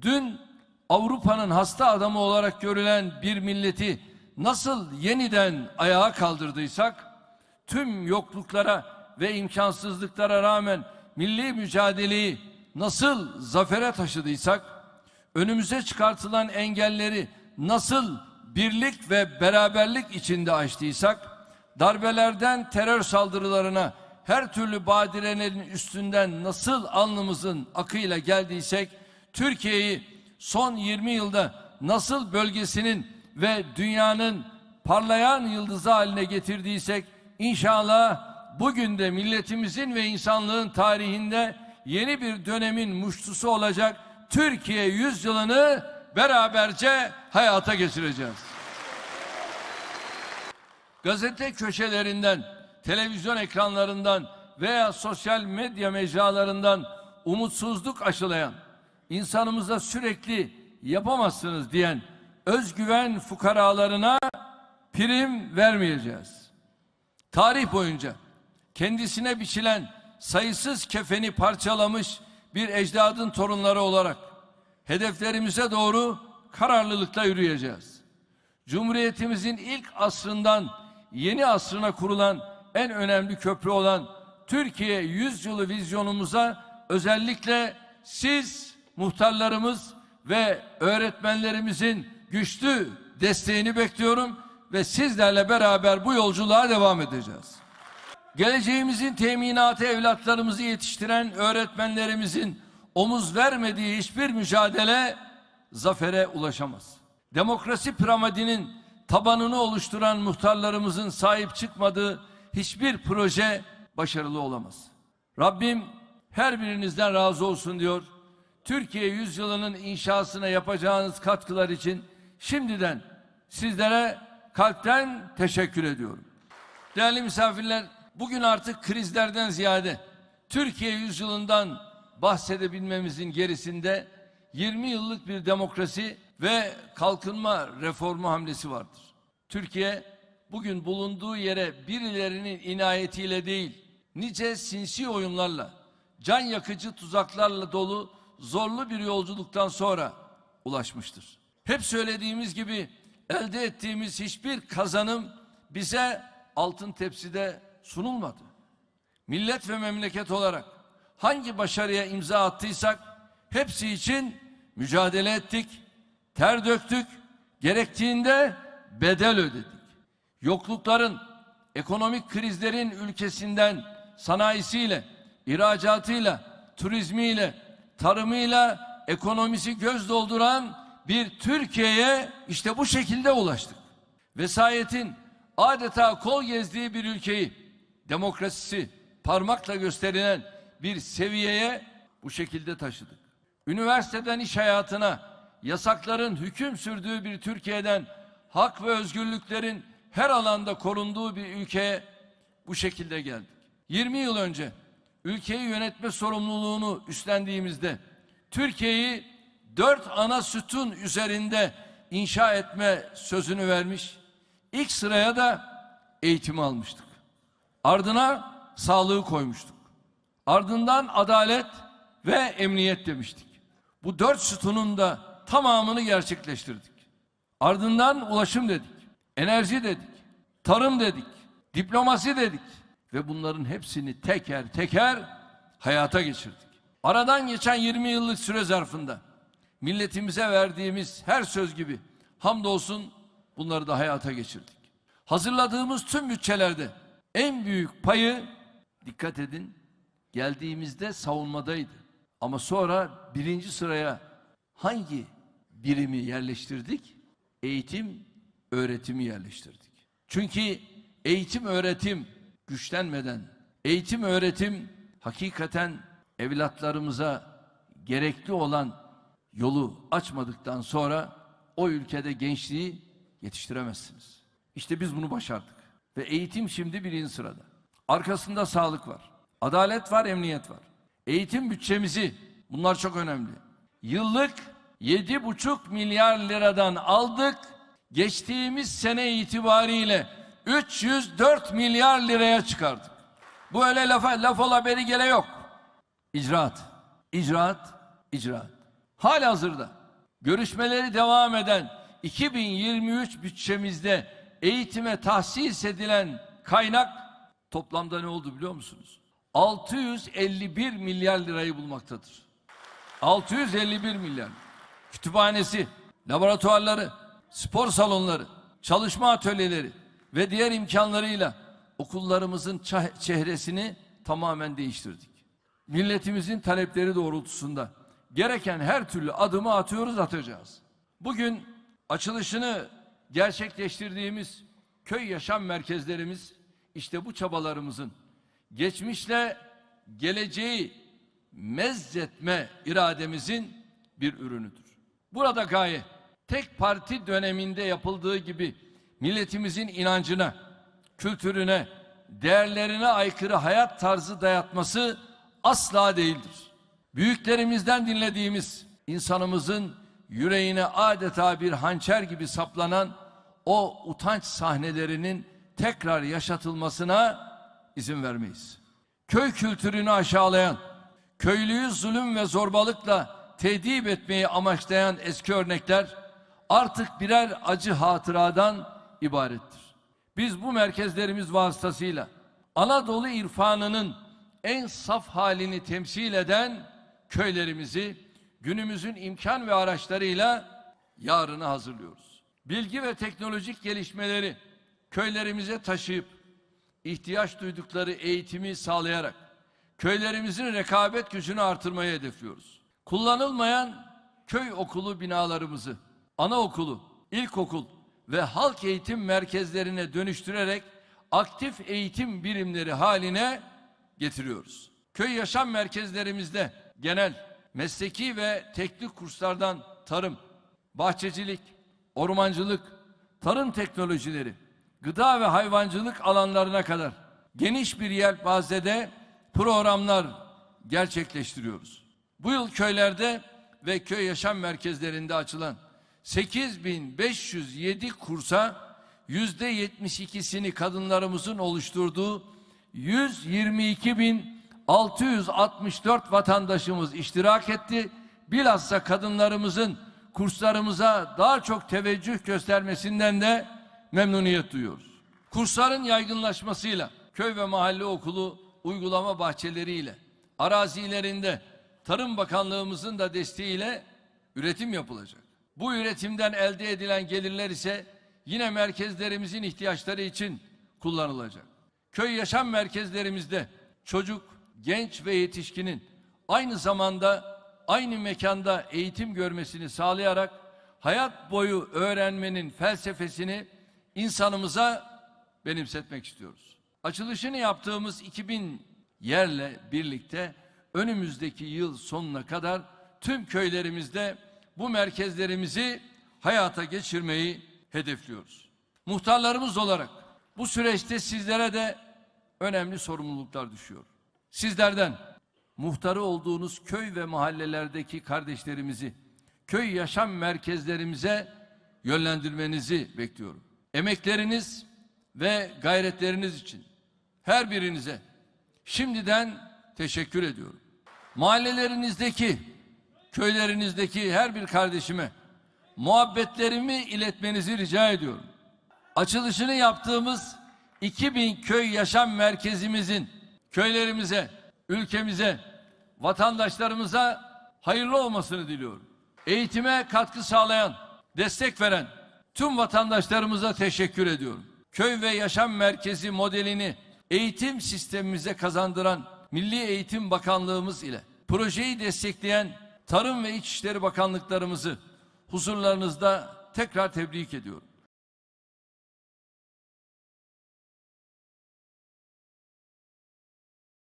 Dün Avrupa'nın hasta adamı olarak görülen bir milleti nasıl yeniden ayağa kaldırdıysak, tüm yokluklara ve imkansızlıklara rağmen milli mücadeleyi nasıl zafere taşıdıysak, önümüze çıkartılan engelleri nasıl birlik ve beraberlik içinde aştıysak, darbelerden terör saldırılarına her türlü badirenin üstünden nasıl alnımızın akıyla geldiysek, Türkiye'yi son 20 yılda nasıl bölgesinin ve dünyanın parlayan yıldızı haline getirdiysek, inşallah bugün de milletimizin ve insanlığın tarihinde yeni bir dönemin muştusu olacak Türkiye yüzyılını beraberce hayata geçireceğiz. Gazete köşelerinden, televizyon ekranlarından veya sosyal medya mecralarından umutsuzluk aşılayan, insanımıza sürekli yapamazsınız diyen özgüven fukaralarına prim vermeyeceğiz. Tarih boyunca kendisine biçilen sayısız kefeni parçalamış bir ecdadın torunları olarak hedeflerimize doğru kararlılıkla yürüyeceğiz. Cumhuriyetimizin ilk asrından yeni asrına kurulan en önemli köprü olan Türkiye yüzyılı vizyonumuza özellikle siz muhtarlarımız ve öğretmenlerimizin güçlü desteğini bekliyorum ve sizlerle beraber bu yolculuğa devam edeceğiz. Geleceğimizin teminatı evlatlarımızı yetiştiren öğretmenlerimizin omuz vermediği hiçbir mücadele zafere ulaşamaz. Demokrasi piramidinin tabanını oluşturan muhtarlarımızın sahip çıkmadığı hiçbir proje başarılı olamaz. Rabbim her birinizden razı olsun diyor. Türkiye yüzyılının inşasına yapacağınız katkılar için şimdiden sizlere kalpten teşekkür ediyorum. Değerli misafirler, bugün artık krizlerden ziyade Türkiye yüzyılından bahsedebilmemizin gerisinde 20 yıllık bir demokrasi ve kalkınma reformu hamlesi vardır. Türkiye bugün bulunduğu yere birilerinin inayetiyle değil, nice sinsi oyunlarla, can yakıcı tuzaklarla dolu zorlu bir yolculuktan sonra ulaşmıştır. Hep söylediğimiz gibi elde ettiğimiz hiçbir kazanım bize altın tepside sunulmadı. Millet ve memleket olarak hangi başarıya imza attıysak hepsi için mücadele ettik, ter döktük, gerektiğinde bedel ödedik. Yoklukların, ekonomik krizlerin ülkesinden sanayisiyle, ihracatıyla, turizmiyle, tarımıyla ekonomisi göz dolduran bir Türkiye'ye işte bu şekilde ulaştık. Vesayetin adeta kol gezdiği bir ülkeyi demokrasisi parmakla gösterilen bir seviyeye bu şekilde taşıdık. Üniversiteden iş hayatına yasakların hüküm sürdüğü bir Türkiye'den hak ve özgürlüklerin her alanda korunduğu bir ülkeye bu şekilde geldik. 20 yıl önce ülkeyi yönetme sorumluluğunu üstlendiğimizde Türkiye'yi dört ana sütun üzerinde inşa etme sözünü vermiş. İlk sıraya da eğitimi almıştık. Ardına sağlığı koymuştuk. Ardından adalet ve emniyet demiştik. Bu dört sütunun da tamamını gerçekleştirdik. Ardından ulaşım dedik, enerji dedik, tarım dedik, diplomasi dedik ve bunların hepsini teker teker hayata geçirdik. Aradan geçen 20 yıllık süre zarfında milletimize verdiğimiz her söz gibi hamdolsun bunları da hayata geçirdik. Hazırladığımız tüm bütçelerde en büyük payı dikkat edin geldiğimizde savunmadaydı. Ama sonra birinci sıraya hangi birimi yerleştirdik? Eğitim, öğretimi yerleştirdik. Çünkü eğitim, öğretim güçlenmeden, eğitim, öğretim hakikaten evlatlarımıza gerekli olan yolu açmadıktan sonra o ülkede gençliği yetiştiremezsiniz. İşte biz bunu başardık. Ve eğitim şimdi birinci sırada. Arkasında sağlık var. Adalet var, emniyet var. Eğitim bütçemizi, bunlar çok önemli. Yıllık 7,5 milyar liradan aldık. Geçtiğimiz sene itibariyle 304 milyar liraya çıkardık. Bu öyle lafa, laf ola gele yok. İcraat, icraat, icraat. Halihazırda görüşmeleri devam eden 2023 bütçemizde eğitime tahsis edilen kaynak toplamda ne oldu biliyor musunuz? 651 milyar lirayı bulmaktadır. 651 milyar. Kütüphanesi, laboratuvarları, spor salonları, çalışma atölyeleri ve diğer imkanlarıyla okullarımızın çehresini tamamen değiştirdik. Milletimizin talepleri doğrultusunda gereken her türlü adımı atıyoruz, atacağız. Bugün açılışını gerçekleştirdiğimiz köy yaşam merkezlerimiz işte bu çabalarımızın geçmişle geleceği mezzetme irademizin bir ürünüdür. Burada gaye tek parti döneminde yapıldığı gibi milletimizin inancına, kültürüne, değerlerine aykırı hayat tarzı dayatması asla değildir. Büyüklerimizden dinlediğimiz insanımızın yüreğine adeta bir hançer gibi saplanan o utanç sahnelerinin tekrar yaşatılmasına izin vermeyiz. Köy kültürünü aşağılayan, köylüyü zulüm ve zorbalıkla tedip etmeyi amaçlayan eski örnekler artık birer acı hatıradan ibarettir. Biz bu merkezlerimiz vasıtasıyla Anadolu irfanının en saf halini temsil eden köylerimizi günümüzün imkan ve araçlarıyla yarını hazırlıyoruz. Bilgi ve teknolojik gelişmeleri köylerimize taşıyıp ihtiyaç duydukları eğitimi sağlayarak köylerimizin rekabet gücünü artırmayı hedefliyoruz. Kullanılmayan köy okulu binalarımızı anaokulu, ilkokul ve halk eğitim merkezlerine dönüştürerek aktif eğitim birimleri haline getiriyoruz. Köy yaşam merkezlerimizde genel, mesleki ve teknik kurslardan tarım, bahçecilik, ormancılık, tarım teknolojileri, gıda ve hayvancılık alanlarına kadar geniş bir yelpazede programlar gerçekleştiriyoruz. Bu yıl köylerde ve köy yaşam merkezlerinde açılan 8507 kursa yüzde 72'sini kadınlarımızın oluşturduğu 122.664 vatandaşımız iştirak etti. Bilhassa kadınlarımızın kurslarımıza daha çok teveccüh göstermesinden de memnuniyet duyuyoruz. Kursların yaygınlaşmasıyla köy ve mahalle okulu uygulama bahçeleriyle arazilerinde Tarım Bakanlığımızın da desteğiyle üretim yapılacak. Bu üretimden elde edilen gelirler ise yine merkezlerimizin ihtiyaçları için kullanılacak. Köy yaşam merkezlerimizde çocuk, genç ve yetişkinin aynı zamanda aynı mekanda eğitim görmesini sağlayarak hayat boyu öğrenmenin felsefesini insanımıza benimsetmek istiyoruz. Açılışını yaptığımız 2000 yerle birlikte önümüzdeki yıl sonuna kadar tüm köylerimizde bu merkezlerimizi hayata geçirmeyi hedefliyoruz. Muhtarlarımız olarak bu süreçte sizlere de önemli sorumluluklar düşüyor. Sizlerden muhtarı olduğunuz köy ve mahallelerdeki kardeşlerimizi köy yaşam merkezlerimize yönlendirmenizi bekliyorum. Emekleriniz ve gayretleriniz için her birinize şimdiden teşekkür ediyorum. Mahallelerinizdeki, köylerinizdeki her bir kardeşime muhabbetlerimi iletmenizi rica ediyorum. Açılışını yaptığımız 2000 köy yaşam merkezimizin köylerimize, ülkemize, vatandaşlarımıza hayırlı olmasını diliyorum. Eğitime katkı sağlayan, destek veren tüm vatandaşlarımıza teşekkür ediyorum. Köy ve yaşam merkezi modelini eğitim sistemimize kazandıran Milli Eğitim Bakanlığımız ile projeyi destekleyen Tarım ve İçişleri Bakanlıklarımızı huzurlarınızda tekrar tebrik ediyorum.